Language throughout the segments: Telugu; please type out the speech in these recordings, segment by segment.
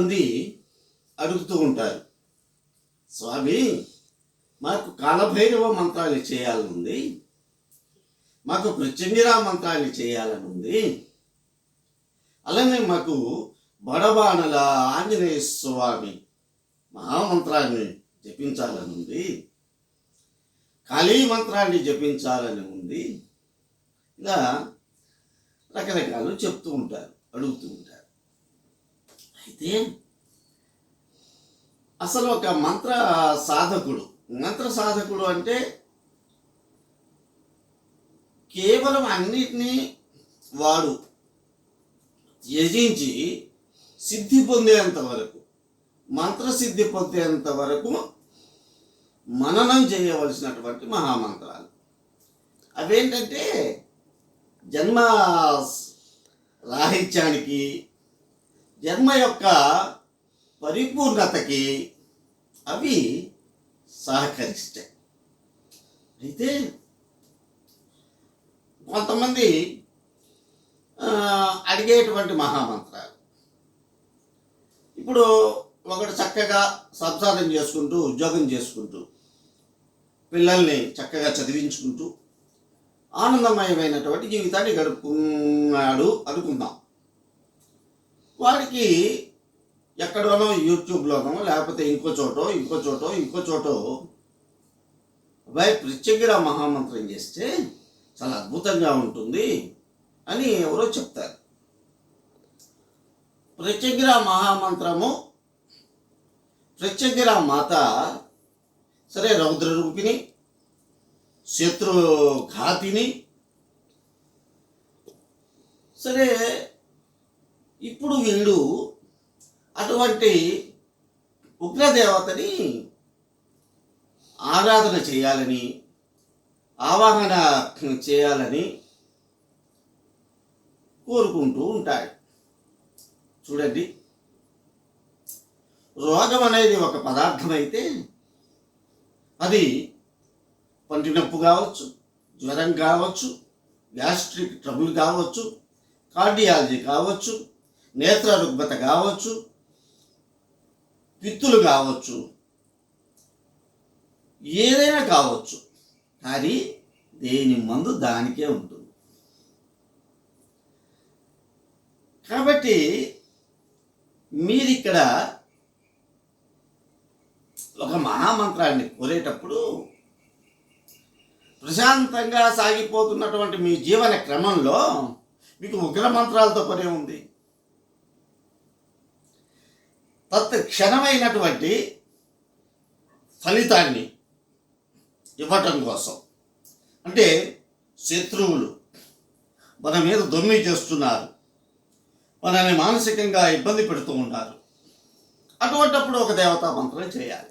చాలామంది అడుగుతూ ఉంటారు స్వామి మాకు కాలభైరవ మంత్రాలు చేయాలని ఉంది మాకు ప్రత్యంగిరా మంత్రాలు చేయాలని ఉంది అలానే మాకు బడబాణల ఆంజనేయ స్వామి మహామంత్రాన్ని జపించాలని ఉంది కాళీ మంత్రాన్ని జపించాలని ఉంది ఇలా రకరకాలు చెప్తూ ఉంటారు అడుగుతూ ఉంటారు. అయితే అసలు ఒక మంత్ర సాధకుడు మంత్ర సాధకుడు అంటే కేవలం అన్నిటినీ వాడు యజించి సిద్ధి పొందేంత వరకు మంత్రసిద్ధి పొందేంత వరకు మననం చేయవలసినటువంటి మహామంత్రాలు. అవేంటంటే జన్మ రాహిత్యానికి జన్మ యొక్క పరిపూర్ణతకి అవి సహకరిస్తాయి. అయితే కొంతమంది అడిగేటువంటి మహామంత్రాలు. ఇప్పుడు ఒకడు చక్కగా సంసారం చేసుకుంటూ ఉద్యోగం చేసుకుంటూ పిల్లల్ని చక్కగా చదివించుకుంటూ ఆనందమయమైనటువంటి జీవితాన్ని గడుపుకున్నాడు అనుకుందాం. వాడికి ఎక్కడోనో యూట్యూబ్లోనో లేకపోతే ఇంకో చోటో ఇంకో చోటో ఇంకో చోటో వై ప్రత్యేకిరా మహామంత్రం చేస్తే చాలా అద్భుతంగా ఉంటుంది అని ఎవరో చెప్తారు. ప్రత్యగిర మహామంత్రము ప్రత్యగిర మాత సరే రౌద్ర రూపిణి శత్రు ఘాతిని సరే ఇప్పుడు వీళ్ళు అటువంటి ఉగ్రదేవతని ఆరాధన చేయాలని ఆవాహన చేయాలని కోరుకుంటూ ఉంటాడు చూడండి. రోగం అనేది ఒక పదార్థం అయితే అది పంటి నొప్పు కావచ్చు జ్వరం కావచ్చు గ్యాస్ట్రిక్ ట్రబుల్ కావచ్చు కార్డియాలజీ కావచ్చు నేత్ర రుగ్మత కావచ్చు పిత్తులు కావచ్చు ఏదైనా కావచ్చు కానీ దేని మందు దానికే ఉంటుంది. కాబట్టి మీరిక్కడ ఒక మహామంత్రాన్ని కోరేటప్పుడు ప్రశాంతంగా సాగిపోతున్నటువంటి మీ జీవన క్రమంలో మీకు ఉగ్ర మంత్రాలతో పనే ఉంది. తత్ క్షణమైనటువంటి ఫలితాన్ని ఇవ్వటం కోసం. అంటే శత్రువులు మన మీద దొమ్మి చేస్తున్నారు. మనల్ని మానసికంగా ఇబ్బంది పెడుతూ ఉన్నారు. అటువంటప్పుడు ఒక దేవతా మంత్రం చేయాలి.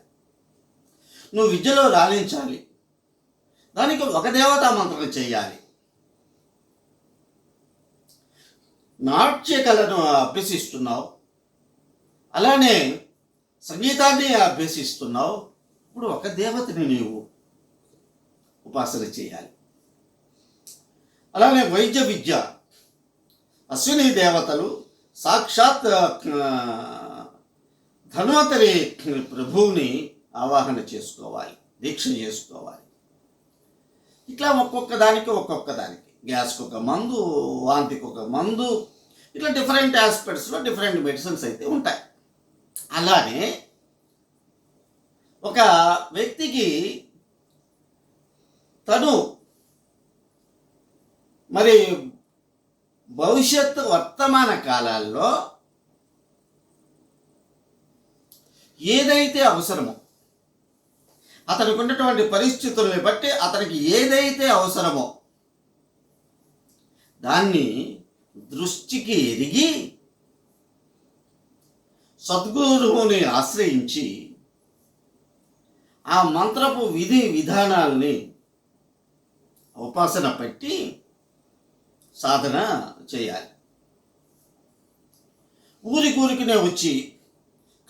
నువ్వు విద్యలో రాణించాలి. దానికి ఒక దేవతా మంత్రం చేయాలి. నాట్య కళను అభ్యసిస్తున్నావు. అలానే సంగీతాన్ని అభ్యసిస్తున్నావు. ఇప్పుడు ఒక దేవతని నీవు ఉపాసన చేయాలి. అలానే వైద్య విద్య. అశ్విని దేవతలు సాక్షాత్ ధన్వంతరి ప్రభువుని ఆవాహన చేసుకోవాలి దీక్ష చేసుకోవాలి. ఇట్లా ఒక్కొక్క దానికి ఒక్కొక్క దానికి. గ్యాస్కి ఒక మందు వాంతికి ఒక మందు. ఇట్లా డిఫరెంట్ ఆస్పెక్ట్స్లో డిఫరెంట్ మెడిసిన్స్ అయితే ఉంటాయి. అలానే ఒక వ్యక్తికి తను మరి భవిష్యత్తు వర్తమాన కాలాల్లో ఏదైతే అవసరమో అతనికి ఉన్నటువంటి పరిస్థితుల్ని బట్టి అతనికి ఏదైతే అవసరమో దాన్ని దృష్టికి ఎరిగి సద్గురువుని ఆశ్రయించి ఆ మంత్రపు విధి విధానాల్ని ఉపాసన పెట్టి సాధన చేయాలి. ఊరి ఊరికినే వచ్చి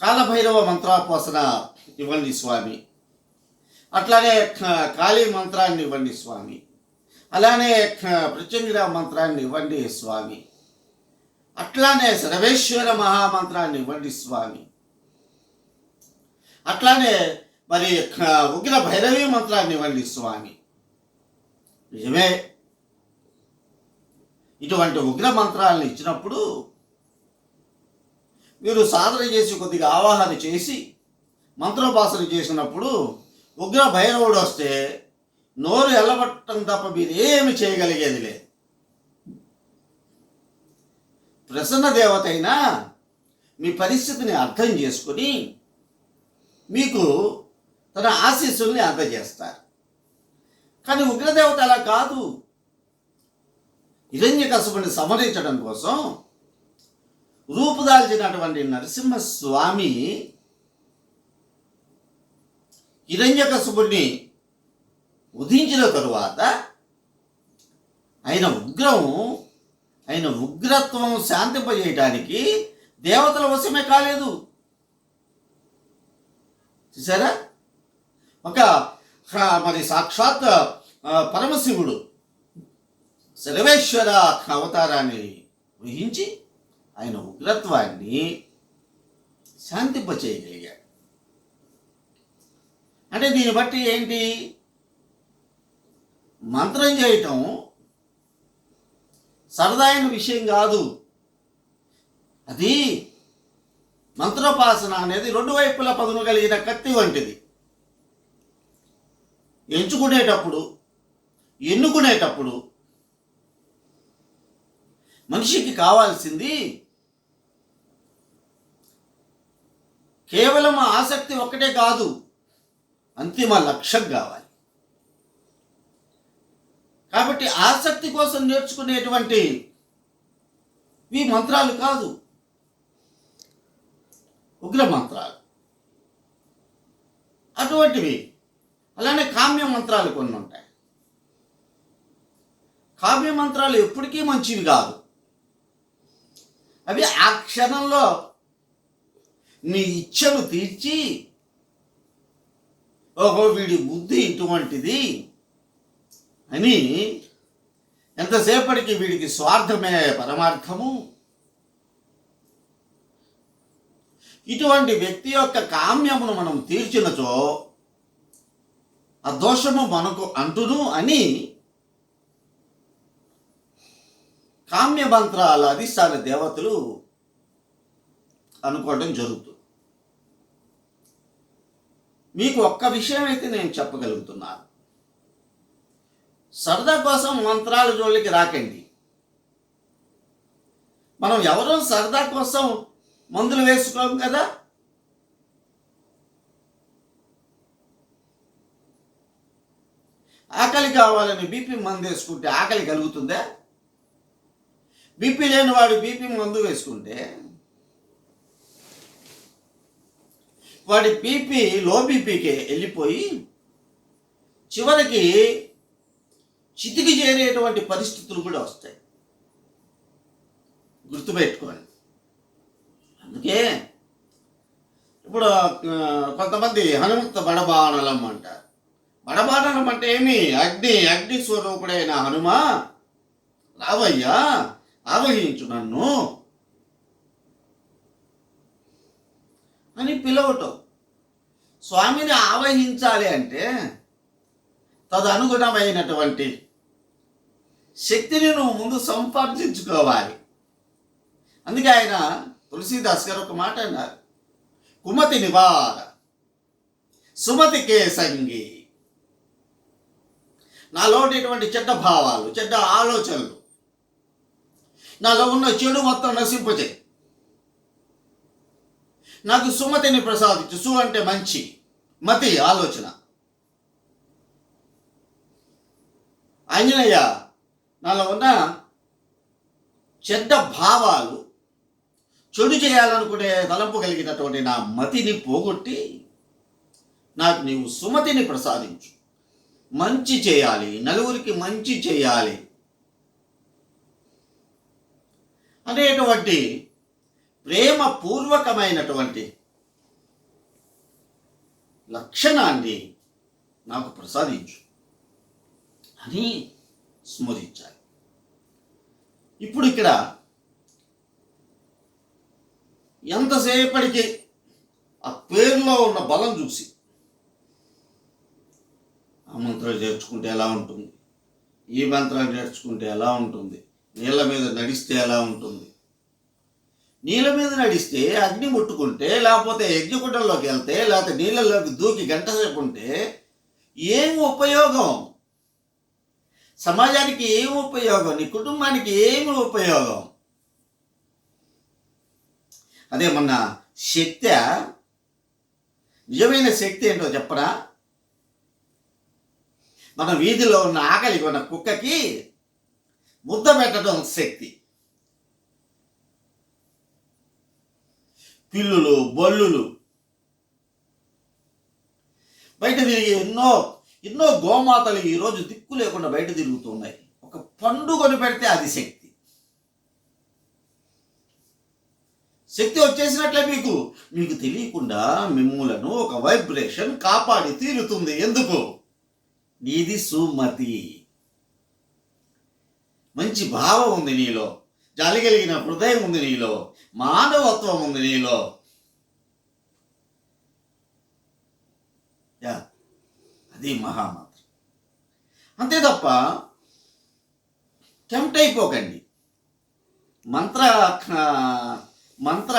కాలభైరవ మంత్రోపాసన ఇవ్వండి స్వామి. అట్లానే కాళీ మంత్రాన్ని ఇవ్వండి స్వామి. అలానే క- ప్రత్యంగిర మంత్రాన్ని ఇవ్వండి స్వామి. అట్లానే సర్వేశ్వర మహామంత్రాన్ని ఇవ్వండి స్వామి. అట్లానే మరి ఉగ్ర భైరవీ మంత్రాన్ని ఇవ్వండి స్వామి. నిజమే. ఇటువంటి ఉగ్ర మంత్రాలను ఇచ్చినప్పుడు మీరు సాధన చేసి కొద్దిగా ఆవాహన చేసి మంత్రోపాసన చేసినప్పుడు ఉగ్ర భైరవుడు వస్తే నోరు ఎల్లబట్టడం తప్ప మీరు ఏమి చేయగలిగేది లేదు. ప్రసన్న దేవత అయినా మీ పరిస్థితిని అర్థం చేసుకుని మీకు తన ఆశీస్సుల్ని అందజేస్తారు. కానీ ఉగ్రదేవత అలా కాదు. హిరణ్య కసుపుని సమరించడం కోసం రూపుదాల్చినటువంటి నరసింహస్వామి హిరణ్యకశుపుడిని ఉదించిన తరువాత ఆయన ఉగ్రం ఆయన ఉగ్రత్వం శాంతింపజేయటానికి దేవతల వశమే కాలేదు. చూసారా ఒక మరి సాక్షాత్ పరమశివుడు సర్వేశ్వర అవతారాన్ని ఊహించి ఆయన ఉగ్రత్వాన్ని శాంతింపచేయగలిగాడు. అంటే దీన్ని బట్టి ఏంటి? మంత్రం చేయటం సరదైన విషయం కాదు. అది మంత్రోపాసన అనేది రెండు వైపులా పదును కలిగిన కత్తి వంటిది. ఎంచుకునేటప్పుడు ఎన్నుకునేటప్పుడు మనిషికి కావాల్సింది కేవలం ఆసక్తి ఒక్కటే కాదు అంతిమ లక్ష్యం కావాలి. కాబట్టి ఆసక్తి కోసం నేర్చుకునేటువంటి ఈ మంత్రాలు కాదు. ఉగ్ర మంత్రాలు అటువంటివి. అలానే కామ్య మంత్రాలు కొన్ని ఉంటాయి. కావ్య మంత్రాలు ఎప్పటికీ మంచివి కాదు. అవి ఆ క్షణంలో నీ ఇచ్చను తీర్చి ఓహో వీడి బుద్ధి ఇటువంటిది. అని ఎంతసేపటికి వీడికి స్వార్థమే పరమార్థము? ఇటువంటి వ్యక్తి యొక్క కామ్యమును మనం తీర్చినచో ఆ దోషము మనకు అంటును అని కామ్య మంత్రాల అధిష్టాన దేవతలు అనుకోవడం జరుగుతుంది. మీకు ఒక్క విషయం అయితే నేను చెప్పగలుగుతున్నాను. సరదా కోసం మంత్రాల జోళ్ళకి రాకండి. మనం ఎవరో సరదా కోసం మందులు వేసుకోం కదా? ఆకలి కావాలని బీపీ మందు వేసుకుంటే ఆకలి కలుగుతుందా? బీపీ లేని వాడు బీపీ మందు వేసుకుంటే వాడి బీపీ లో బీపీకి వెళ్ళిపోయి చివరికి చితికి చేరేటువంటి పరిస్థితులు కూడా వస్తాయి. గుర్తుపెట్టుకోండి. అందుకే ఇప్పుడు కొంతమంది హనుమంత బడబాణలం అంటారు. బడబాణలం అంటే ఏమి? అగ్ని అగ్ని స్వరూపుడైన హనుమ? రావయ్యా ఆవహించు నన్ను. అని పిలవటం. స్వామిని ఆవహించాలి అంటే తదనుగుణమైనటువంటి శక్తిని నువ్వు ముందు సంపాదించుకోవాలి. అందుకే ఆయన తులసీదాస్ గారు ఒక మాట అన్నారు. కుమతి నివార సుమతి కేసంగి. నాలో ఉండేటువంటి చెడ్డ భావాలు చెడ్డ ఆలోచనలు నాలో ఉన్న చెడు మొత్తం నశింపచే నాకు సుమతిని ప్రసాదించు. సు అంటే మంచి మతి ఆలోచన. ఆంజనేయ నాలో ఉన్న చెడ్డ భావాలు చెడు చేయాలనుకునే తలంపు కలిగినటువంటి నా మతిని పోగొట్టి నాకు నీవు సుమతిని ప్రసాదించు. మంచి చేయాలి నలుగురికి మంచి చేయాలి. అనేటువంటి ప్రేమ పూర్వకమైనటువంటి లక్షణాన్ని నాకు ప్రసాదించు. అని స్మరించాలి ఇప్పుడు ఇక్కడ ఎంతసేపటికి ఆ పేరులో ఉన్న బలం చూసి ఆ మంత్రం నేర్చుకుంటే ఎలా ఉంటుంది? ఈ మంత్రం నేర్చుకుంటే ఎలా ఉంటుంది? నీళ్ళ మీద నడిస్తే ఎలా ఉంటుంది? నీళ్ళ మీద నడిస్తే అగ్ని ముట్టుకుంటే లేకపోతే యజ్ఞకుండంలోకి వెళ్తే లేకపోతే నీళ్ళలోకి దూకి గంట సేపు ఉంటే ఏం ఉపయోగం? సమాజానికి ఏం ఉపయోగం? నీ కుటుంబానికి ఏమి ఉపయోగం? అదే మొన్న శక్తి నిజమైన శక్తి ఏంటో చెప్పరా? మన వీధిలో ఉన్న ఆకలి ఉన్న కుక్కకి ముద్ద పెట్టడం శక్తి. పిల్లులు బొల్లులు. బయట తిరిగి ఎన్నో ఎన్నో గోమాతలు ఈరోజు దిక్కు లేకుండా బయట తిరుగుతున్నాయి. ఒక పండుగను పెడితే అది శక్తి. శక్తి వచ్చేసినట్లే మీకు. మీకు తెలియకుండా మిమ్ములను ఒక వైబ్రేషన్ కాపాడి తీరుతుంది. ఎందుకు? నీది సుమతి. మంచి భావం ఉంది నీలో. జాలి కలిగిన హృదయం ఉంది నీలో. మానవత్వం ఉంది నీలో. అది మహామంత్రం. అంతే తప్ప టెంప్ట్ అయిపోకండి. మంత్ర మంత్ర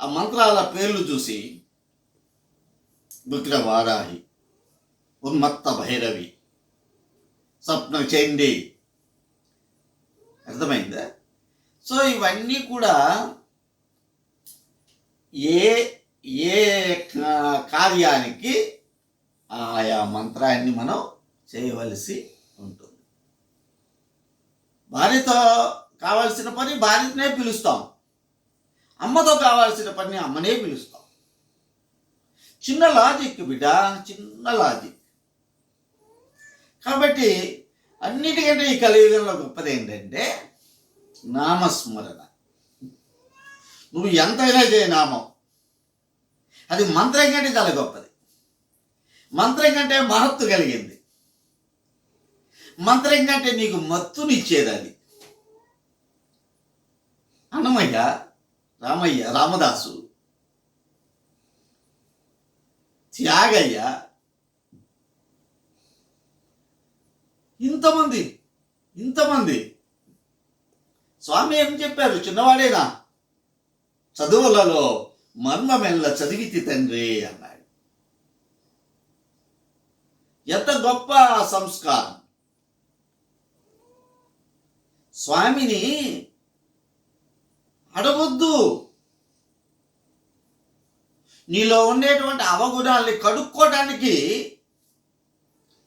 ఆ మంత్రాల పేర్లు చూసి విగ్ర వారాహి ఉన్మత్త భైరవి స్వప్న చండి. అర్థమైందా? సో ఇవన్నీ కూడా ఏ ఏ కార్యానికి ఆయా మంత్రాన్ని మనం చేయవలసి ఉంటుంది. భార్యతో కావాల్సిన పని భార్యనే పిలుస్తాం. అమ్మతో కావాల్సిన పని అమ్మనే పిలుస్తాం. చిన్న లాజిక్ బిడ్డ చిన్న లాజిక్. కాబట్టి అన్నిటికంటే ఈ కలియుగంలో గొప్పది ఏంటంటే నామస్మరణ. నువ్వు ఎంతైనా చేయ నామం. అది మంత్రం కంటే చాలా గొప్పది. మంత్రం కంటే మహత్తు కలిగింది. మంత్రం కంటే నీకు మత్తునిచ్చేది అది అన్నమయ్య రామయ్య రామదాసు త్యాగయ్య ఇంతమంది ఇంతమంది. స్వామి ఏం చెప్పారు? చిన్నవాడేనా? చదువులలో మర్మమెల్ల చదివితి తండ్రి అన్నాడు. ఎంత గొప్ప సంస్కారం. స్వామిని అడగొద్దు. నీలో ఉండేటువంటి అవగుణాల్ని కడుక్కోవడానికి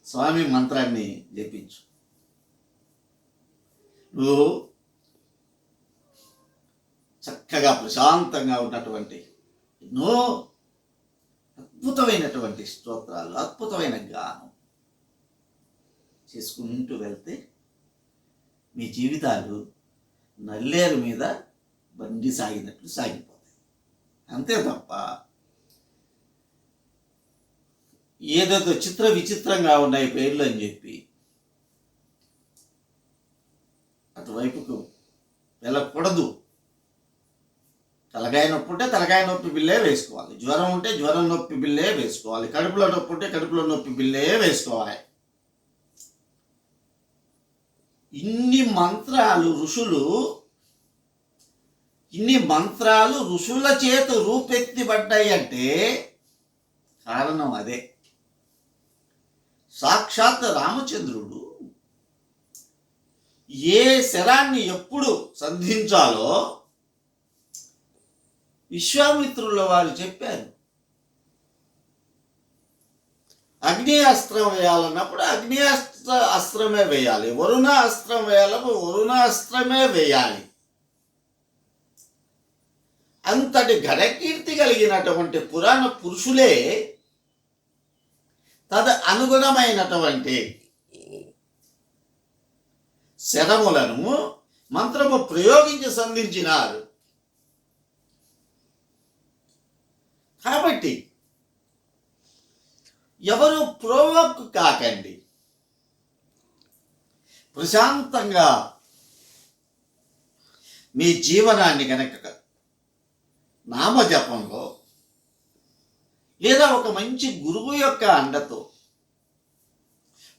స్వామి మంత్రాన్ని జపించు. నువ్వు చక్కగా ప్రశాంతంగా ఉన్నటువంటి ఎన్నో అద్భుతమైనటువంటి స్తోత్రాలు అద్భుతమైన గానం. చేసుకుంటూ వెళ్తే మీ జీవితాలు నల్లేరు మీద బండి సాగినట్లు సాగిపోతాయి. అంతే తప్ప ఏదేదో చిత్ర విచిత్రంగా ఉన్నాయి పేర్లు అని చెప్పి అటువైపుకు వెళ్ళకూడదు. తలకాయ నొప్పి ఉంటే తలకాయ నొప్పి బిల్లే వేసుకోవాలి. జ్వరం ఉంటే జ్వరం నొప్పి బిల్లే వేసుకోవాలి. కడుపులో నొప్పి ఉంటే కడుపులో నొప్పి బిల్లే వేసుకోవాలి. ఇన్ని మంత్రాలు ఋషులు ఇన్ని మంత్రాలు ఋషుల చేత రూపెత్తిబడ్డాయి అంటే కారణం అదే. సాక్షాత్ రామచంద్రుడు ఏ శరాన్ని ఎప్పుడు సంధించాలో విశ్వామిత్రుల వారు చెప్పారు. అగ్నేయాస్త్రం వేయాలన్నప్పుడు అగ్ని అస్త్ర అస్త్రమే వేయాలి. వరుణ అస్త్రం వేయాలి వరుణ అస్త్రమే వేయాలి. అంతటి ఘనకీర్తి కలిగినటువంటి పురాణ పురుషులే తద అనుగుణమైనటువంటి శరములను మంత్రము ప్రయోగించి సంధించినారు. కాబట్టి ఎవరు ప్రోవక్ కాకండి. ప్రశాంతంగా మీ జీవనాన్ని కనుక నామజపంలో లేదా ఒక మంచి గురువు యొక్క అండతో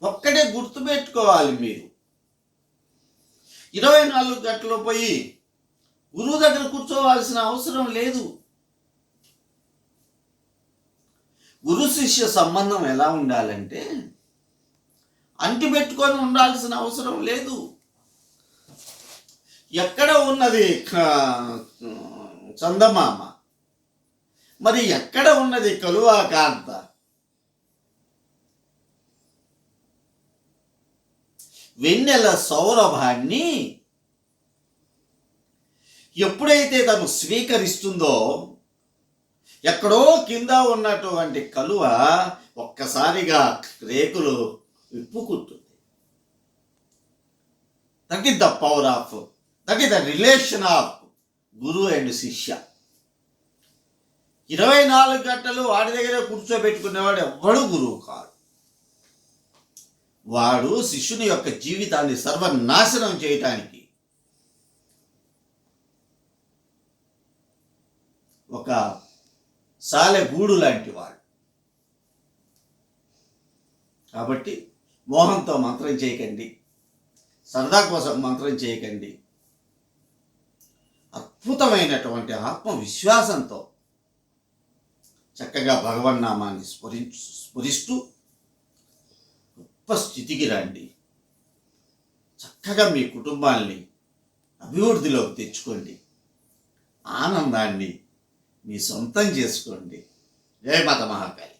ఒక్కడే గుర్తుపెట్టుకోవాలి మీరు. ఇరవై నాలుగు గంటలు పోయి గురువు దగ్గర కూర్చోవాల్సిన అవసరం లేదు. గురు శిష్య సంబంధం ఎలా ఉండాలంటే అంటి పెట్టుకొని ఉండాల్సిన అవసరం లేదు. ఎక్కడ ఉన్నది చందమామ? మరి ఎక్కడ ఉన్నది కలువా కాంత? వెన్నెల సౌరభాన్ని ఎప్పుడైతే తను స్వీకరిస్తుందో ఎక్కడో కింద ఉన్నటువంటి కలువ ఒక్కసారిగా రేకులు విప్పుకుంటుంది that is the power of that is the relation of guru and shishya. ఇరవై నాలుగు గంటలు వాడి దగ్గర కూర్చోబెట్టుకునేవాడు ఎవ్వడు గురువు కాదు వాడు శిష్యుని యొక్క జీవితాన్ని సర్వనాశనం చేయటానికి ఒక సాలె గూడు లాంటి వాడు. కాబట్టి మోహంతో మంత్రం చేయకండి. సరదా కోసం మంత్రం చేయకండి. అద్భుతమైనటువంటి ఆత్మవిశ్వాసంతో చక్కగా భగవన్నామాన్ని స్ఫురి స్ఫురిస్తూ గొప్ప స్థితికి రండి. చక్కగా మీ కుటుంబాన్ని అభివృద్ధిలోకి తెచ్చుకోండి. ఆనందాన్ని మీ సొంతం చేసుకోండి. జయ మాత మహాకాళి.